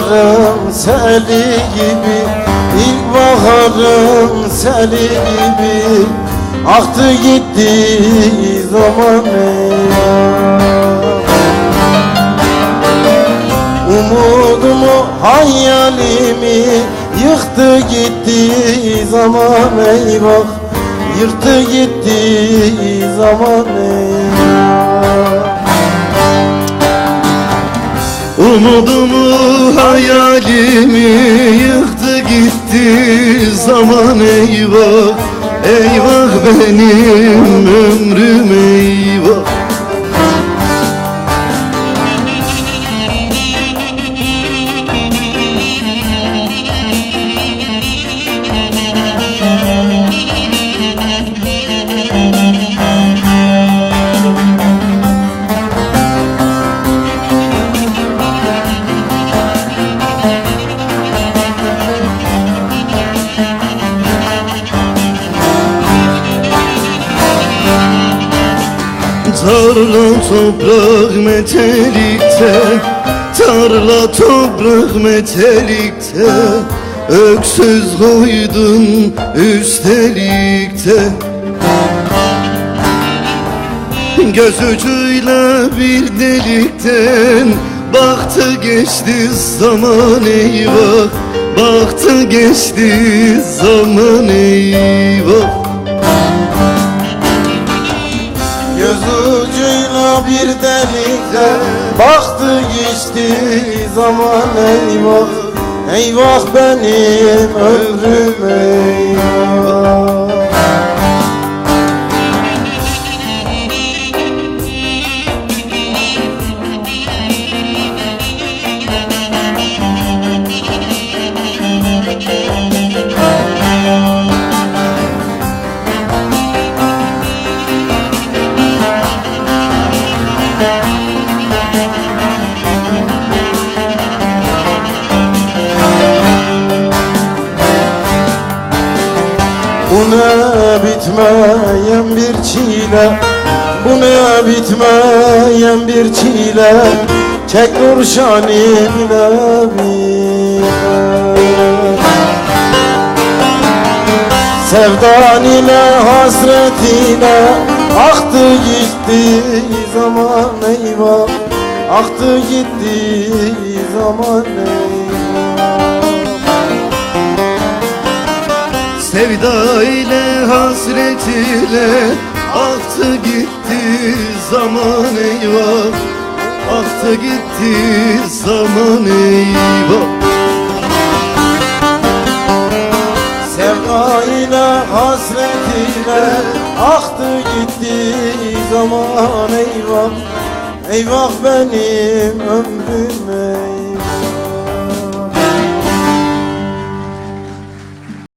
baharın seli gibi İlkbaharın seli gibi. Aktı gitti zaman Umudumu hayalimi Yıktı gitti zaman eyvah Yırttı gitti zaman eyvah Umudumu hayalimi yıktı gitti zaman eyvah Eyvah benim ömrüm Tarla toprak metelikte Tarla toprak metelikte Öksüz koydun üstelikte. Göz ucuyla bir delikten Baktı geçti zaman eyvah. Baktı geçti zaman eyvah Göz ucuyla bir delikte Baktı geçti zaman eyvah. Eyvah benim ömrüm eyvah Bu ne bitmeyen bir çile? Bu ne bitmeyen bir çile? Çek Nurşan'imle bir Sevdan ile hasret ile Aktı gitti zaman eyvah. Aktı gitti zaman eyvah. Sevda ile hasret ile aktı gitti zaman eyvah. Aktı gitti zaman eyvah ile aktı gitti zaman eyvah. Eyvah benim ömrüm eyvah